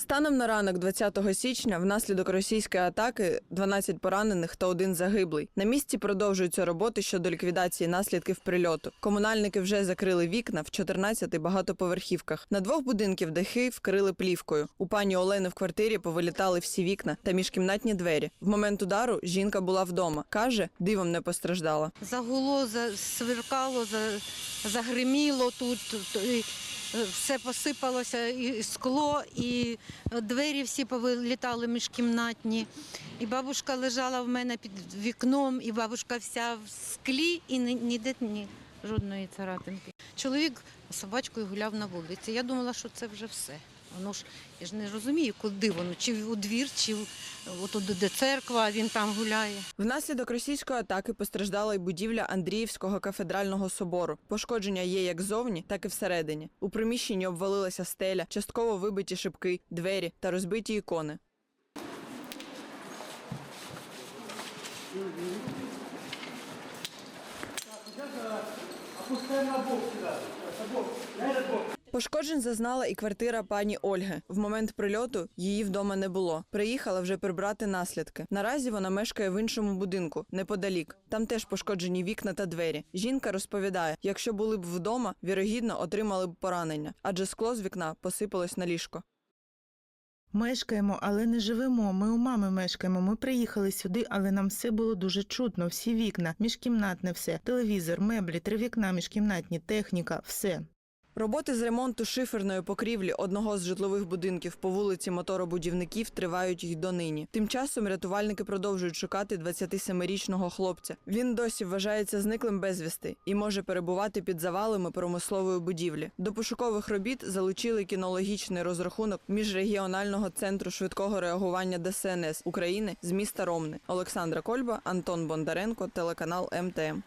Станом на ранок 20 січня внаслідок російської атаки 12 поранених та один загиблий. На місці продовжуються роботи щодо ліквідації наслідків прильоту. Комунальники вже закрили вікна в 14 багатоповерхівках. На двох будинків дахи вкрили плівкою. У пані Олени в квартирі повилітали всі вікна та міжкімнатні двері. В момент удару жінка була вдома. каже, дивом не постраждала. Загуло, засверкало, за- загриміло тут. е, Все посипалося, і скло, і двері всі повилітали міжкімнатні. І бабушка лежала в мене під вікном, і бабушка вся в склі, і ні- ніде ні, жодної царапинки. Чоловік собачкою гуляв на вулиці. Я думала, що це вже все. Воно ж я ж не розумію, куди воно, чи у двір, чи отут, де церква, він там гуляє. Внаслідок російської атаки постраждала й будівля Андріївського кафедрального собору. Пошкодження є як зовні, так і всередині. У приміщенні обвалилася стеля, частково вибиті шибки, двері та розбиті ікони. Пошкоджень зазнала і квартира пані Ольги. В момент прильоту її вдома не було. Приїхала вже прибрати наслідки. Наразі вона мешкає в іншому будинку, неподалік. Там теж пошкоджені вікна та двері. Жінка розповідає, якщо були б вдома, вірогідно отримали б поранення, адже скло з вікна посипалось на ліжко. Мешкаємо, але не живемо. Ми у мами мешкаємо. Ми приїхали сюди, але нам все було дуже чутно. Всі вікна, міжкімнатне все, телевізор, меблі, три вікна, міжкімнатні, техніка, все. Роботи з ремонту шиферної покрівлі одного з житлових будинків по вулиці моторобудівників тривають й донині. Тим часом рятувальники продовжують шукати 27-річного хлопця. Він досі вважається зниклим безвісти і може перебувати під завалами промислової будівлі. До пошукових робіт залучили кінологічний розрахунок міжрегіонального центру швидкого реагування ДСНС України з міста Ромни. Олександра Кольба, Антон Бондаренко, телеканал МТМ.